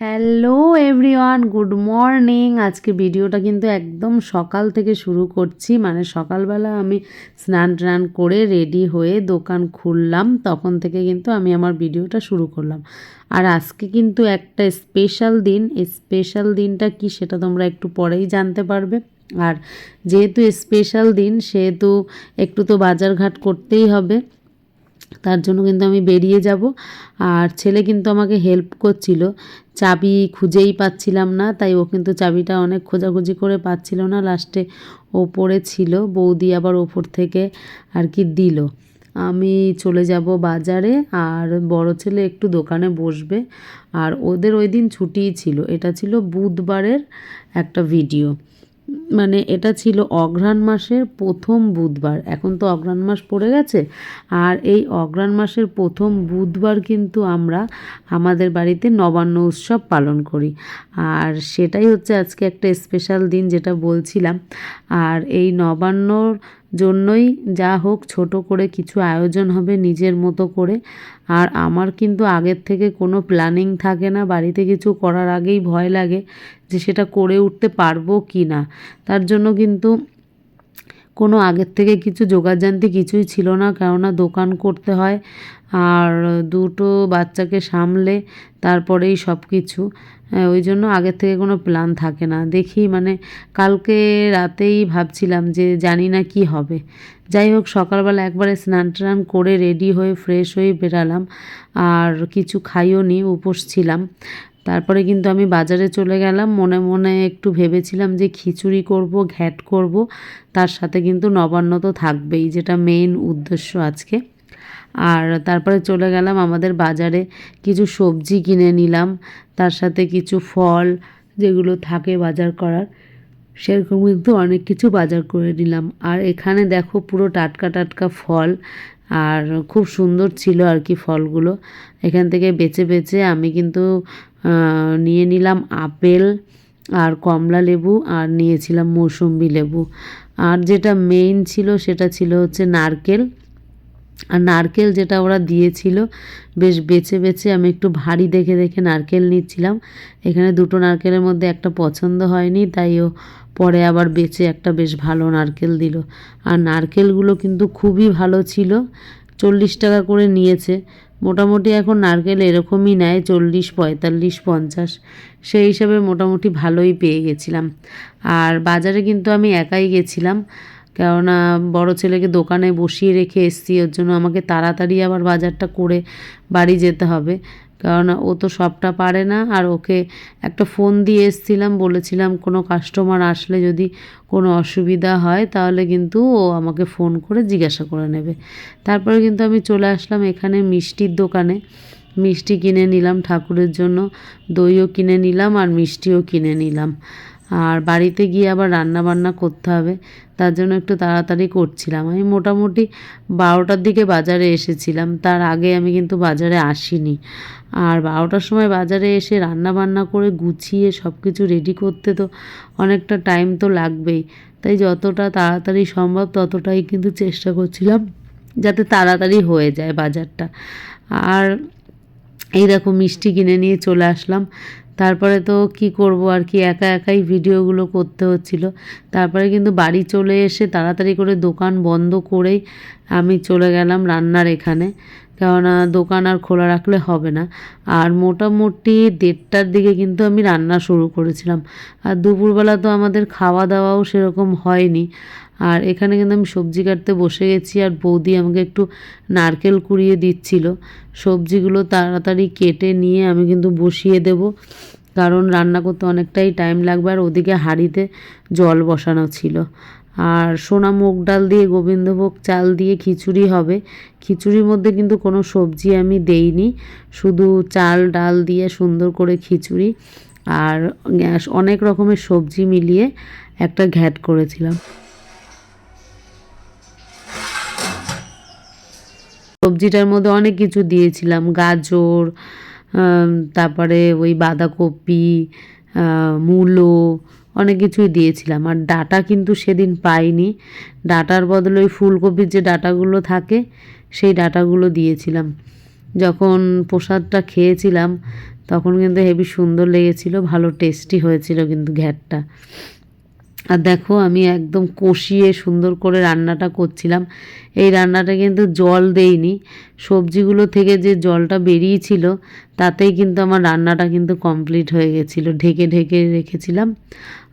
Hello everyone good morning আজকে ভিডিওটা কিন্তু একদম সকাল থেকে শুরু করছি। মানে সকালবেলা আমি স্নান টান করে রেডি হয়ে দোকান খুললাম। তখন থেকে কিন্তু আমি আমার ভিডিওটা শুরু করলাম। আর আজকে কিন্তু একটা স্পেশাল দিন। স্পেশাল দিনটা কি সেটা তোমরা একটু পরেই জানতে পারবে। আর যেহেতু স্পেশাল দিন, সেহেতু একটু তো বাজারঘাট করতেই হবে। তার জন্য কিন্তু আমি বেরিয়ে যাব। আর ছেলে কিন্তু আমাকে হেল্প করছিল। চাবি খুঁজেই পাচ্ছিলাম না, তাই ও কিন্তু চাবিটা অনেক খোঁজাখুঁজি করে পাচ্ছিল না। লাস্টে ওপরে ছিল বৌদি আবার ওপর থেকে আর কি দিল। আমি চলে যাব বাজারে, আর বড় ছেলে একটু দোকানে বসবে। আর ওদের ওই দিন ছুটিই ছিল। এটা ছিল বুধবারের একটা ভিডিও মানে এটা ছিল অঘ্রাণ মাসের প্রথম বুধবার। এখন তো অঘ্রাণ মাস পড়ে গেছে। আর এই অঘ্রাণ মাসের প্রথম বুধবার কিন্তু আমরা আমাদের বাড়িতে নবান্ন উৎসব পালন করি। আর সেটাই হচ্ছে আজকে একটা স্পেশাল দিন যেটা বলছিলাম। আর এই নবান্নর জন্যই যা হোক ছোট করে কিছু আয়োজন হবে নিজের মতো করে। আর আমার কিন্তু আগের থেকে কোনো প্ল্যানিং থাকে না। বাড়িতে কিছু করার আগেই ভয় লাগে। যে সেটা করে উঠতে পারব কি না। তার জন্য কিন্তু কোনো আগের থেকে কিছু জোগাড়জান্তি কিছুই ছিল না, কেননা দোকান করতে হয় আর দুটো বাচ্চাকে সামলে তারপরেই সব কিছু ওই জন্য আগের থেকে কোনো প্ল্যান থাকে না। দেখি মানে কালকে রাতেই ভাবছিলাম যে জানি না কি হবে। যাই হোক, সকালবেলা একবারে স্নান টান করে রেডি হয়ে, ফ্রেশ হয়ে বেরালাম। আর কিছু খাইও নি, উপোস ছিলাম। তারপরে কিন্তু আমি বাজারে চলে গেলাম। মনে মনে একটু ভেবেছিলাম যে খিচুড়ি করব, ঘ্যাট করব। তার সাথে কিন্তু নবান্ন তো থাকবেই, যেটা মেইন উদ্দেশ্য আজকে। আর তারপরে চলে গেলাম আমাদের বাজারে। কিছু সবজি কিনে নিলাম। তার সাথে কিছু ফল যেগুলো থাকে বাজার করার, সেরকম কিন্তু অনেক কিছু বাজার করে নিলাম। আর এখানে দেখো পুরো টাটকা টাটকা ফল, আর খুব সুন্দর ছিল আর কি ফলগুলো। এখান থেকে বেছে বেছে আমি কিন্তু নিয়ে নিলাম আপেল আর কমলা লেবু আর নিয়েছিলাম মৌসুম্বি লেবু। আর যেটা মেইন ছিল সেটা ছিল হচ্ছে নারকেল। আর নারকেল যেটা ওরা দিয়েছিল, বেশ বেছে বেছে আমি একটু ভারী দেখে দেখে নারকেল নিচ্ছিলাম। এখানে দুটো নারকেলের মধ্যে একটা পছন্দ হয়নি, তাই ও পরে আবার বেছে একটা বেশ ভালো নারকেল দিল। আর নারকেলগুলো কিন্তু খুবই ভালো ছিল, চল্লিশ টাকা করে নিয়েছে। মোটামুটি এখন নারকেল এরকমই নেয় চল্লিশ, পঁয়তাল্লিশ, পঞ্চাশ। সেই হিসাবে মোটামুটি ভালোই পেয়ে গেছিলাম। আর বাজারে কিন্তু আমি একাই গেছিলাম, কেননা বড় ছেলেকে দোকানে বসিয়ে রেখে এসছি, ওর জন্য আমাকে তাড়াতাড়ি আবার বাজারটা করে বাড়ি যেতে হবে। কারণ ও তো সবটা পারে না। আর ওকে একটা ফোন দিয়ে এসছিলাম, বলেছিলাম কোনো কাস্টমার আসলে যদি কোনো অসুবিধা হয় তাহলে কিন্তু ও আমাকে ফোন করে জিজ্ঞাসা করে নেবে। তারপরে কিন্তু আমি চলে আসলাম এখানে মিষ্টির দোকানে। মিষ্টি কিনে নিলাম ঠাকুরের জন্য, দইও কিনে নিলাম আর মিষ্টিও কিনে নিলাম। আর বাড়িতে গিয়ে আবার রান্না বান্না করতে হবে। তার জন্য একটু তাড়াতাড়ি করছিলাম। আমি মোটামুটি বারোটার দিকে বাজারে এসেছিলাম। তার আগে আমি কিন্তু বাজারে আসিনি। আর বারোটার সময় বাজারে এসে রান্না বান্না করে গুছিয়ে সব কিছু রেডি করতে তো অনেকটা টাইম তো লাগবেই। তাই যতটা তাড়াতাড়ি সম্ভব ততটাই কিন্তু চেষ্টা করছিলাম যাতে তাড়াতাড়ি হয়ে যায় বাজারটা। আর এই দেখো মিষ্টি কিনে নিয়ে চলে আসলাম। তারপরে তো কি করব আর কি, একা একাই ভিডিওগুলো করতে হচ্ছিল। তারপরে কিন্তু বাড়ি চলে এসে তাড়াতাড়ি করে দোকান বন্ধ করেই আমি চলে গেলাম রান্নার এখানে। কেননা দোকান আর খোলা রাখলে হবে না। আর মোটামুটি দেড়টার দিকে কিন্তু আমি রান্না শুরু করেছিলাম। আর দুপুরবেলা তো আমাদের খাওয়া দাওয়াও সেরকম হয়নি। আর এখানে কিন্তু আমি সবজি কাটতে বসে গেছি আর বৌদি আমাকে একটু নারকেল কুড়িয়ে দিচ্ছিল। সবজিগুলো তাড়াতাড়ি কেটে নিয়ে আমি কিন্তু বসিয়ে দেব, কারণ রান্না করতে অনেকটাই টাইম লাগবে আর ওদিকে হাঁড়িতে জল বসানো ছিল। আর সোনা মুগ ডাল দিয়ে গোবিন্দভোগ চাল দিয়ে খিচুড়ি হবে। খিচুড়ির মধ্যে কিন্তু কোনো সবজি আমি দেইনি, শুধু চাল, ডাল দিয়ে সুন্দর করে খিচুড়ি আর গ্যাস অনেক রকমের সবজি মিলিয়ে একটা ঘ্যাট করেছিলাম। সবজিটার মধ্যে অনেক কিছু দিয়েছিলাম। গাজর তারপরে ওই বাঁধাকপি মূলো, অনেক কিছুই দিয়েছিলাম। আর ডাটা কিন্তু সেদিন পাইনি। ডাটার বদলে ওই ফুলকপির যে ডাটাগুলো থাকে, সেই ডাটাগুলো দিয়েছিলাম। যখন প্রসাদটা খেয়েছিলাম, তখন কিন্তু হেবি সুন্দর লেগেছিল, ভালো টেস্টি হয়েছিল কিন্তু ঘ্যাটটা। আর দেখো আমি একদম কষিয়ে সুন্দর করে রান্নাটা করছিলাম। এই রান্নাটা কিন্তু জল দেইনি। সবজিগুলো থেকে যে জলটা বেরিয়েছিল, তাতেই কিন্তু আমার রান্নাটা কিন্তু কমপ্লিট হয়ে গেছিল। ঢেকে ঢেকে রেখেছিলাম।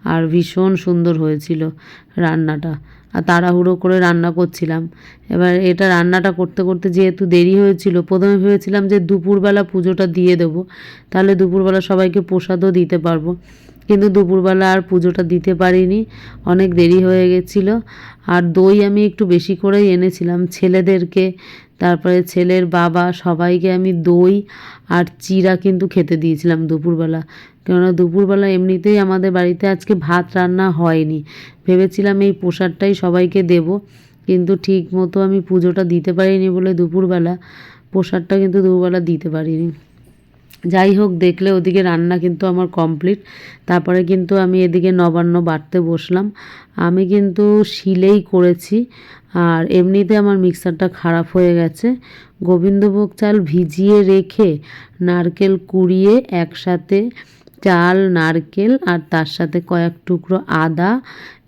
আর ভীষণ সুন্দর হয়েছিল রান্নাটা। আর তাড়াহুড়ো করে রান্না করছিলাম। এবার এটা রান্নাটা করতে করতে যেহেতু দেরি হয়েছিল, প্রথমে ভেবেছিলাম যে দুপুরবেলা পুজোটা দিয়ে দেবো, তাহলে দুপুরবেলা সবাইকে প্রসাদও দিতে পারব। কিন্তু দুপুরবেলা আর পুজোটা দিতে পারিনি, অনেক দেরি হয়ে গেছিল। আর দই আমি একটু বেশি করেই এনেছিলাম। ছেলেদেরকে তারপরে ছেলের বাবা, সবাইকে আমি দই আর চিরা কিন্তু খেতে দিয়েছিলাম দুপুরবেলা। কেননা দুপুরবেলা এমনিতেই আমাদের বাড়িতে আজকে ভাত রান্না হয়নি। ভেবেছিলাম এই প্রসাদটাই সবাইকে দেব, কিন্তু ঠিক মতো আমি পুজোটা দিতে পারিনি বলে দুপুরবেলা প্রসাদটা কিন্তু দুপুরবেলা দিতে পারিনি। যাই হোক, দেখলে ওদিকে রান্না কিন্তু আমার কমপ্লিট তারপরে কিন্তু আমি এদিকে নবান্ন বাটতে বসলাম। আমি কিন্তু শিলেই করেছি। আর এমনিতে আমার মিক্সারটা খারাপ হয়ে গেছে। গোবিন্দভোগ চাল ভিজিয়ে রেখে নারকেল কুড়িয়ে একসাথে চাল, নারকেল আর তার সাথে কয়েক টুকরো আদা,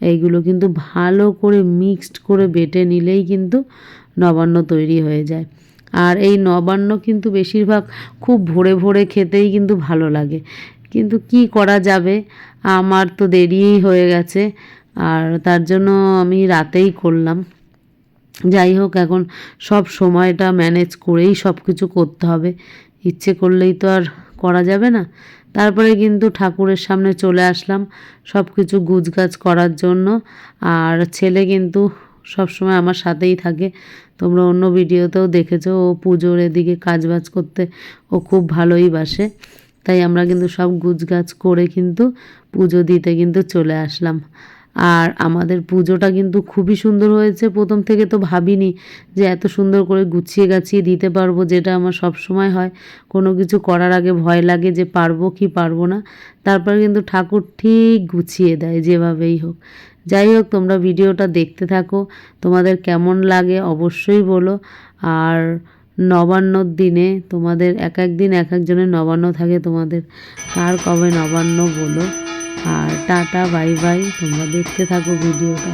এইগুলো কিন্তু ভালো করে মিক্সড করে বেটে নিলেই কিন্তু নবান্ন তৈরি হয়ে যায়। আর এই নবান্ন কিন্তু বেশিরভাগ খুব ভোরে ভোরে খেতেই কিন্তু ভালো লাগে। কিন্তু কি করা যাবে? আমার তো দেরিই হয়ে গেছে। আর তার জন্য আমি রাতেই করলাম। যাই হোক, এখন সব সময়টা ম্যানেজ করেই সব কিছু করতে হবে। ইচ্ছে করলেই তো আর করা যাবে না। তারপরে কিন্তু ঠাকুরের সামনে চলে আসলাম সব কিছু গুজগাছ করার জন্য। আর ছেলে কিন্তু সব সময় আমার সাথেই থাকে। তোমরা অন্য ভিডিওতেও দেখেছ, ও পুজোর এদিকে কাজবাজ করতে ও খুব ভালোই বাসে। তাই আমরা কিন্তু সব গুজগাছ করে কিন্তু পুজো দিতে কিন্তু চলে আসলাম। আর আমাদের পুজোটা কিন্তু খুবই সুন্দর হয়েছে। প্রথম থেকে তো ভাবিনি যে এত সুন্দর করে গুছিয়ে গাছিয়ে দিতে পারব, যেটা আমার সব সময় হয়। কোনো কিছু করার আগে ভয় লাগে যে পারব কি পারব না। তারপর কিন্তু ঠাকুর ঠিক গুছিয়ে দেয় যেভাবেই হোক। যাই হোক, তোমরা ভিডিওটা দেখতে থাকো। তোমাদের কেমন লাগে অবশ্যই বলো। আর নবান্নর দিনে তোমাদের এক এক দিন এক একজনের নবান্ন থাকে তোমাদের। কার কবে নবান্ন বলো? আর টাটা বাই বাই তোমরা দেখতে থাকো ভিডিওটা।